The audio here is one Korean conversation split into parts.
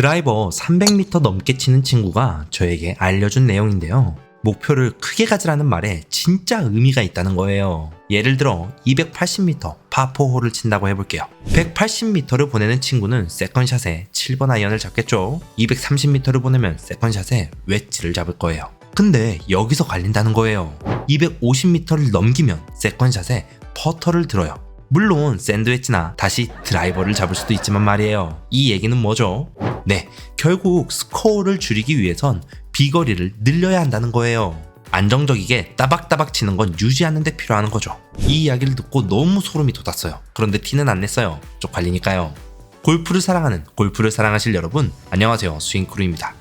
드라이버 300m 넘게 치는 친구가 저에게 알려준 내용인데요. 목표를 크게 가지라는 말에 진짜 의미가 있다는 거예요. 예를 들어 280m 파4홀을 친다고 해볼게요. 180m를 보내는 친구는 세컨샷에 7번 아이언을 잡겠죠. 230m를 보내면 세컨샷에 웨지를 잡을 거예요. 근데 여기서 갈린다는 거예요. 250m를 넘기면 세컨샷에 퍼터를 들어요. 물론 샌드웨치나 다시 드라이버를 잡을 수도 있지만 말이에요. 이 얘기는 뭐죠? 네, 결국 스코어를 줄이기 위해선 비거리를 늘려야 한다는 거예요. 안정적이게 따박따박 치는 건 유지하는 데 필요한 거죠. 이 이야기를 듣고 너무 소름이 돋았어요. 그런데 티는 안 냈어요. 쪽팔리니까요. 골프를 사랑하는 골프를 사랑하실 여러분, 안녕하세요. 스윙크루입니다.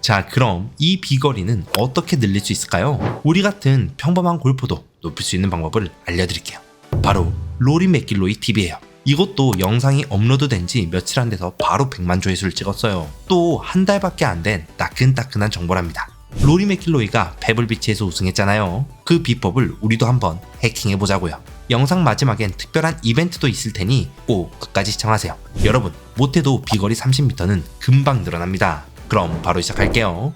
자, 그럼 이 비거리는 어떻게 늘릴 수 있을까요? 우리 같은 평범한 골퍼도 높일 수 있는 방법을 알려드릴게요. 바로 로리 맥길로이 TV예요. 이것도 영상이 업로드된 지 며칠 안 돼서 바로 100만 조회수를 찍었어요. 또 한 달밖에 안 된 따끈따끈한 정보랍니다. 로리 맥길로이가 페블비치에서 우승했잖아요. 그 비법을 우리도 한번 해킹해보자고요. 영상 마지막엔 특별한 이벤트도 있을 테니 꼭 끝까지 시청하세요. 여러분, 못해도 비거리 30m는 금방 늘어납니다. 그럼 바로 시작할게요.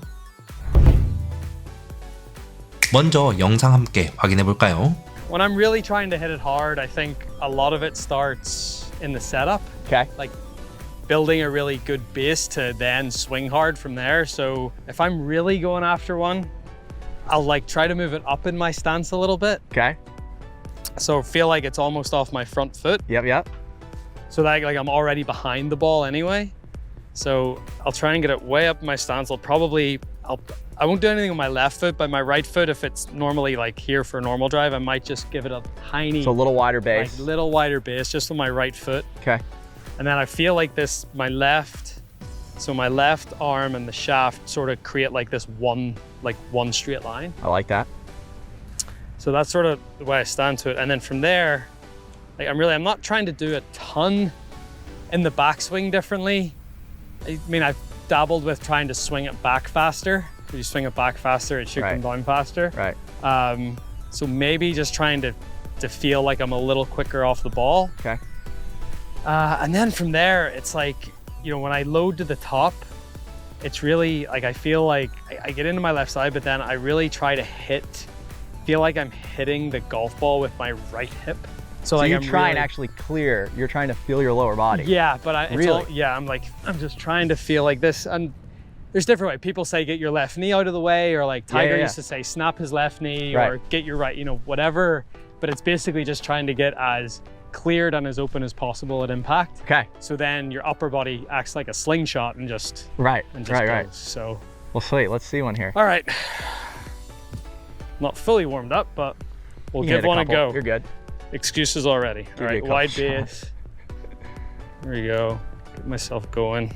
먼저 영상 함께 확인해볼까요? When I'm really trying to hit it hard, I think a lot of it starts in the setup, Okay. like building a really good base to then swing hard from there. So if I'm really going after one, I'll like try to move it up in my stance a little bit. Okay. So feel like it's almost off my front foot. Yep. Yep. So that like I'm already behind the ball anyway. So I'll try and get it way up my stance. I'll probably I'll I won't do anything with my left foot, but my right foot, if it's normally like here for a normal drive, I might just give it a tiny So a little wider like base. little wider base just with my right foot. Okay. And then I feel like this my left so my left arm and the shaft sort of create like this one like one straight line. I like that. So that's sort of the way I stand to it. And then from there, like I'm really I'm not trying to do a ton in the backswing differently. I mean I've dabbled with trying to swing it back faster. If you swing it back faster, it should come down faster. Right. Um, so maybe just trying to to feel like I'm a little quicker off the ball. Okay. Uh, and then from there, it's like, you know, when I load to the top, it's really like I feel like I, I get into my left side, but then I really try to hit, feel like I'm hitting the golf ball with my right hip. So, So like you I'm try and really- actually clear. You're trying to feel your lower body. yeah, but I, it's Really? all, yeah, I'm like, I'm just trying to feel like this. And there's different ways. People say get your left knee out of the way, or like Yeah, Tiger yeah, used to say snap his left knee, or get your right, you know, whatever. But it's basically just trying to get as cleared and as open as possible at impact. Okay. So then your upper body acts like a slingshot and just Right. and just Right. goes. Right. So Well, sweet. Let's see one here. all right, not fully warmed up, but we'll You give one a couple. go. You're good. Excuses already. Give All right, wide base. There we go. Get myself going.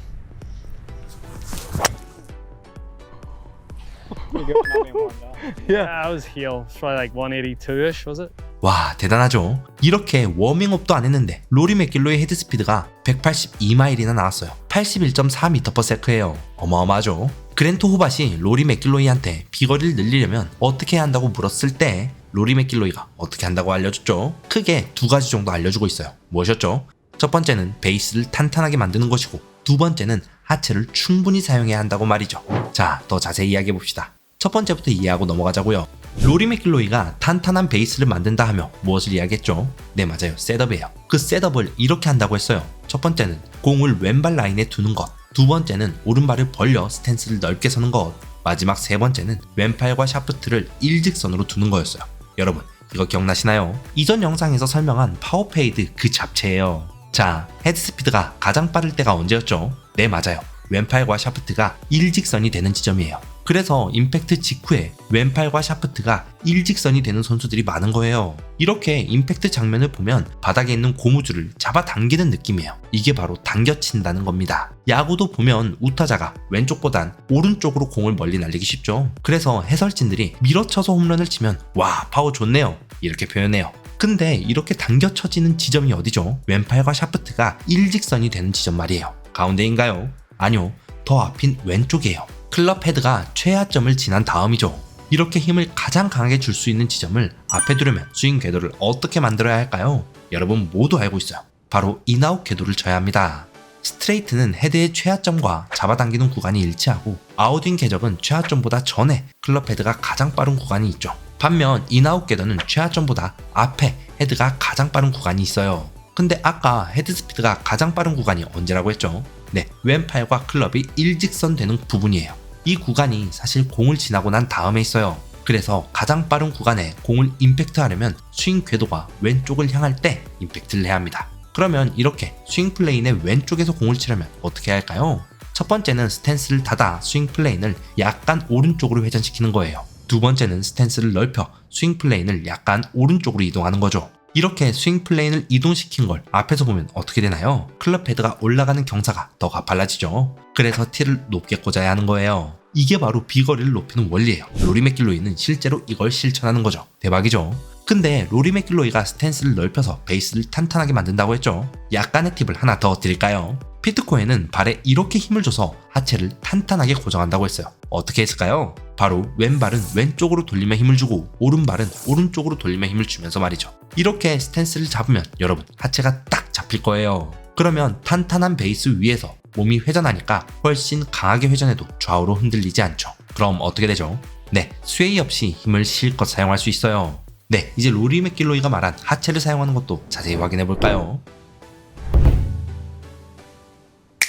Yeah. That was heel. It's probably like 182ish, was it? 와 대단하죠 이렇게 워밍업도 안 했는데 로리 맥길로의 헤드 스피드가 182마일이나 나왔어요 81.4m/s예요 어마어마하죠 그랜토 호밭이 로리 맥길로이한테 비거리를 늘리려면 어떻게 해야 한다고 물었을 때 로리 맥길로이가 어떻게 한다고 알려줬죠 크게 두 가지 정도 알려주고 있어요 무엇이었죠? 첫 번째는 베이스를 탄탄하게 만드는 것이고 두 번째는 하체를 충분히 사용해야 한다고 말이죠 자 더 자세히 이야기해 봅시다 첫 번째부터 이해하고 넘어가자고요. 로리 맥길로이가 탄탄한 베이스를 만든다 하며 무엇을 이야기했죠? 네 맞아요 셋업이에요. 그 셋업을 이렇게 한다고 했어요. 첫 번째는 공을 왼발 라인에 두는 것. 두 번째는 오른발을 벌려 스탠스를 넓게 서는 것. 마지막 세 번째는 왼팔과 샤프트를 일직선으로 두는 거였어요. 여러분 이거 기억나시나요? 이전 영상에서 설명한 파워페이드 그 잡채예요. 자 헤드스피드가 가장 빠를 때가 언제였죠? 네 맞아요. 왼팔과 샤프트가 일직선이 되는 지점이에요. 그래서 임팩트 직후에 왼팔과 샤프트가 일직선이 되는 선수들이 많은 거예요. 이렇게 임팩트 장면을 보면 바닥에 있는 고무줄을 잡아당기는 느낌이에요. 이게 바로 당겨친다는 겁니다. 야구도 보면 우타자가 왼쪽보단 오른쪽으로 공을 멀리 날리기 쉽죠. 그래서 해설진들이 밀어쳐서 홈런을 치면 와 파워 좋네요. 이렇게 표현해요. 근데 이렇게 당겨 쳐지는 지점이 어디죠? 왼팔과 샤프트가 일직선이 되는 지점 말이에요. 가운데인가요? 아니요. 더 앞인 왼쪽이에요. 클럽 헤드가 최하점을 지난 다음이죠. 이렇게 힘을 가장 강하게 줄 수 있는 지점을 앞에 두려면 스윙 궤도를 어떻게 만들어야 할까요? 여러분 모두 알고 있어요. 바로 인아웃 궤도를 쳐야 합니다. 스트레이트는 헤드의 최하점과 잡아당기는 구간이 일치하고 아웃윙 궤적은 최하점보다 전에 클럽 헤드가 가장 빠른 구간이 있죠. 반면 인아웃 궤도는 최하점보다 앞에 헤드가 가장 빠른 구간이 있어요. 근데 아까 헤드 스피드가 가장 빠른 구간이 언제라고 했죠? 네, 왼팔과 클럽이 일직선 되는 부분이에요. 이 구간이 사실 공을 지나고 난 다음에 있어요. 그래서 가장 빠른 구간에 공을 임팩트 하려면 스윙 궤도가 왼쪽을 향할 때 임팩트를 해야 합니다. 그러면 이렇게 스윙 플레인의 왼쪽에서 공을 치려면 어떻게 해야 할까요? 첫 번째는 스탠스를 닫아 스윙 플레인을 약간 오른쪽으로 회전시키는 거예요. 두 번째는 스탠스를 넓혀 스윙 플레인을 약간 오른쪽으로 이동하는 거죠. 이렇게 스윙 플레인을 이동시킨 걸 앞에서 보면 어떻게 되나요? 클럽 헤드가 올라가는 경사가 더 가팔라지죠. 그래서 티를 높게 꽂아야 하는 거예요. 이게 바로 비거리를 높이는 원리예요. 로리 맥길로이는 실제로 이걸 실천하는 거죠. 대박이죠. 근데 로리 맥길로이가 스탠스를 넓혀서 베이스를 탄탄하게 만든다고 했죠. 약간의 팁을 하나 더 드릴까요? 피트코에는 발에 이렇게 힘을 줘서 하체를 탄탄하게 고정한다고 했어요. 어떻게 했을까요? 바로 왼발은 왼쪽으로 돌리며 힘을 주고 오른발은 오른쪽으로 돌리며 힘을 주면서 말이죠. 이렇게 스탠스를 잡으면 여러분 하체가 딱 잡힐 거예요. 그러면 탄탄한 베이스 위에서 몸이 회전하니까 훨씬 강하게 회전해도 좌우로 흔들리지 않죠. 그럼 어떻게 되죠? 네, 스웨이 없이 힘을 실컷 사용할 수 있어요. 네, 이제 로리 맥길로이가 말한 하체를 사용하는 것도 자세히 확인해 볼까요?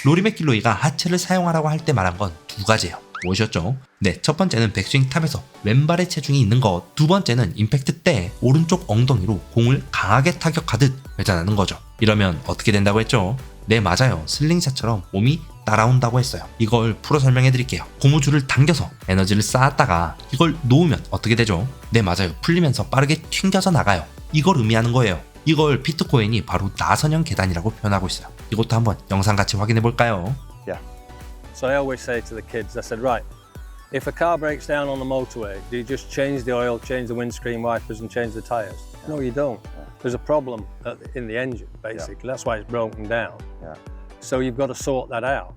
로리 맥길로이가 하체를 사용하라고 할 때 말한 건 두 가지예요. 무엇이었죠? 네, 첫 번째는 백스윙 탑에서 왼발의 체중이 있는 것. 두 번째는 임팩트 때 오른쪽 엉덩이로 공을 강하게 타격하듯 회전하는 거죠. 이러면 어떻게 된다고 했죠? 네, 맞아요. 슬링샷처럼 몸이 따라온다고 했어요. 이걸 풀어 설명해 드릴게요. 고무줄을 당겨서 에너지를 쌓았다가 이걸 놓으면 어떻게 되죠? 네, 맞아요. 풀리면서 빠르게 튕겨져 나가요. 이걸 의미하는 거예요. 이걸 피트코인이 바로 나선형 계단이라고 표현하고 있어요. 이것도 한번 영상 같이 확인해 볼까요? So I always say to the kids, I said, right, if a car breaks down on the motorway, do you just change the oil, change the windscreen wipers, and change the tyres? No, you don't. There's a problem the- in the engine, basically. That's why it's broken down. Yeah. So you've got to sort that out.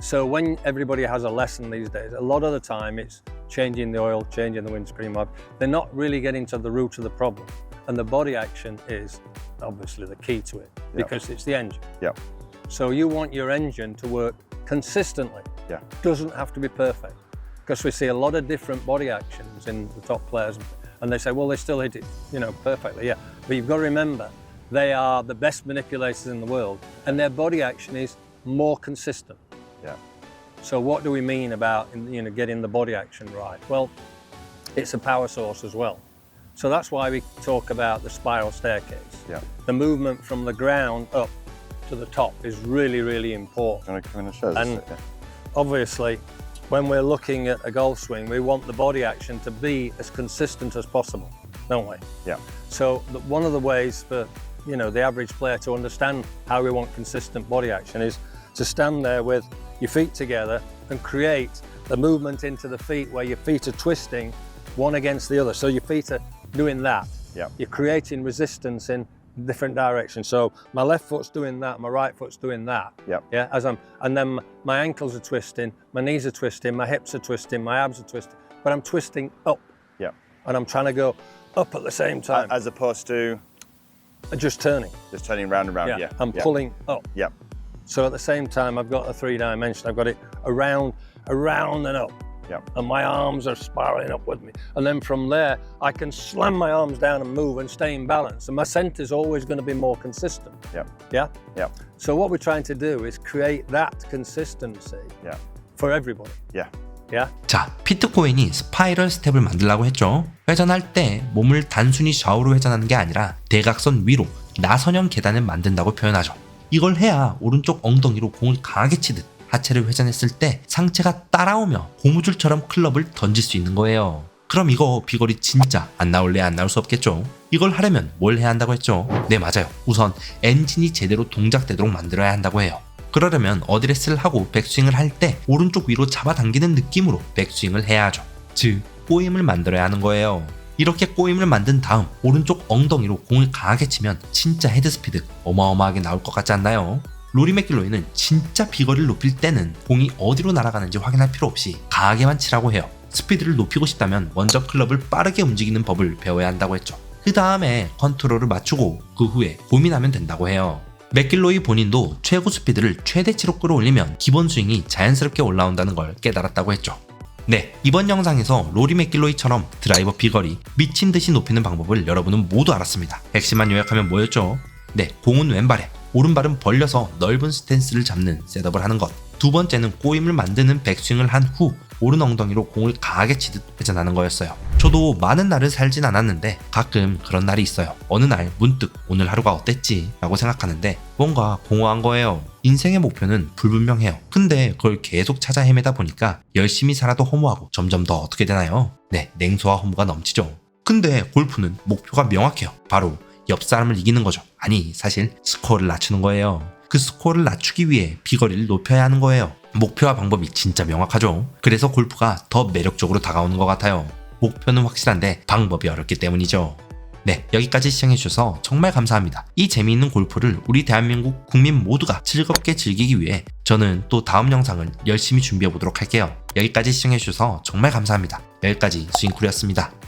So when everybody has a lesson these days, a lot of the time it's changing the oil, changing the windscreen wiper. They're not really getting to the root of the problem. And the body action is obviously the key to it because it's the engine. Yep. So you want your engine to work consistently. Yeah. Doesn't have to be perfect. Because we see a lot of different body actions in the top players and they say, well, they still hit it, you know, perfectly. Yeah. But you've got to remember they are the best manipulators in the world and their body action is more consistent. Yeah. So what do we mean about you know getting the body action right? Well, it's a power source as well. So that's why we talk about the spiral staircase. Yeah. The movement from the ground up to the top is really, really important. Do to come in and show us? And- Obviously, when we're looking at a golf swing, we want the body action to be as consistent as possible, don't we? Yeah. So one of the ways for you know the average player to understand how we want consistent body action is to stand there with your feet together and create the movement into the feet where your feet are twisting one against the other. So your feet are doing that. Yeah. You're creating resistance in different directions. So my left foot's doing that, my right foot's doing that. Yeah. Yeah. As I'm, and then my ankles are twisting, my knees are twisting, my hips are twisting, my abs are twisting, but I'm twisting up, Yeah. and I'm trying to go up at the same time, As opposed to just turning. just turning round and round. Yeah. I'm yeah. pulling up. Yeah. So at the same time, I've got a three dimension. I've got it around, around and up. Yeah. And my arms are spiraling up with me. And then from there, I can slam my arms down and move and stay in balance. And my center is always going to be more consistent. Yeah. Yeah. Yeah. So what we're trying to do is create that consistency Yeah. for everybody. Yeah. Yeah. 자, 피트 코인이 스파이럴 스텝을 만들라고 했죠. 회전할 때 몸을 단순히 좌우로 회전하는 게 아니라 대각선 위로 나선형 계단을 만든다고 표현하죠. 이걸 해야 오른쪽 엉덩이로 공을 강하게 치듯 하체를 회전했을 때 상체가 따라오며 고무줄처럼 클럽을 던질 수 있는 거예요. 그럼 이거 비거리 진짜 안 나올래 안 나올 수 없겠죠. 이걸 하려면 뭘 해야 한다고 했죠? 네 맞아요. 우선 엔진이 제대로 동작되도록 만들어야 한다고 해요. 그러려면 어드레스를 하고 백스윙을 할 때 오른쪽 위로 잡아당기는 느낌으로 백스윙을 해야 하죠. 즉 꼬임을 만들어야 하는 거예요. 이렇게 꼬임을 만든 다음 오른쪽 엉덩이로 공을 강하게 치면 진짜 헤드 스피드 어마어마하게 나올 것 같지 않나요? 로리 맥길로이는 진짜 비거리를 높일 때는 공이 어디로 날아가는지 확인할 필요 없이 강하게만 치라고 해요. 스피드를 높이고 싶다면 먼저 클럽을 빠르게 움직이는 법을 배워야 한다고 했죠. 그 다음에 컨트롤을 맞추고 그 후에 고민하면 된다고 해요. 맥길로이 본인도 최고 스피드를 최대치로 끌어올리면 기본 스윙이 자연스럽게 올라온다는 걸 깨달았다고 했죠. 네, 이번 영상에서 로리 맥길로이처럼 드라이버 비거리 미친 듯이 높이는 방법을 여러분은 모두 알았습니다. 핵심만 요약하면 뭐였죠? 네, 공은 왼발에, 오른발은 벌려서 넓은 스탠스를 잡는 셋업을 하는 것. 두 번째는 꼬임을 만드는 백스윙을 한 후 오른 엉덩이로 공을 강하게 치듯 회전하는 거였어요. 저도 많은 날을 살진 않았는데 가끔 그런 날이 있어요. 어느 날 문득 오늘 하루가 어땠지? 라고 생각하는데 뭔가 공허한 거예요. 인생의 목표는 불분명해요. 근데 그걸 계속 찾아 헤매다 보니까 열심히 살아도 허무하고 점점 더 어떻게 되나요? 네, 냉소와 허무가 넘치죠. 근데 골프는 목표가 명확해요. 바로 옆 사람을 이기는 거죠. 아니, 사실 스코어를 낮추는 거예요. 그 스코어를 낮추기 위해 비거리를 높여야 하는 거예요. 목표와 방법이 진짜 명확하죠. 그래서 골프가 더 매력적으로 다가오는 것 같아요. 목표는 확실한데 방법이 어렵기 때문이죠. 네, 여기까지 시청해주셔서 정말 감사합니다. 이 재미있는 골프를 우리 대한민국 국민 모두가 즐겁게 즐기기 위해 저는 또 다음 영상을 열심히 준비해 보도록 할게요. 여기까지 시청해주셔서 정말 감사합니다. 여기까지 스윙쿨이었습니다.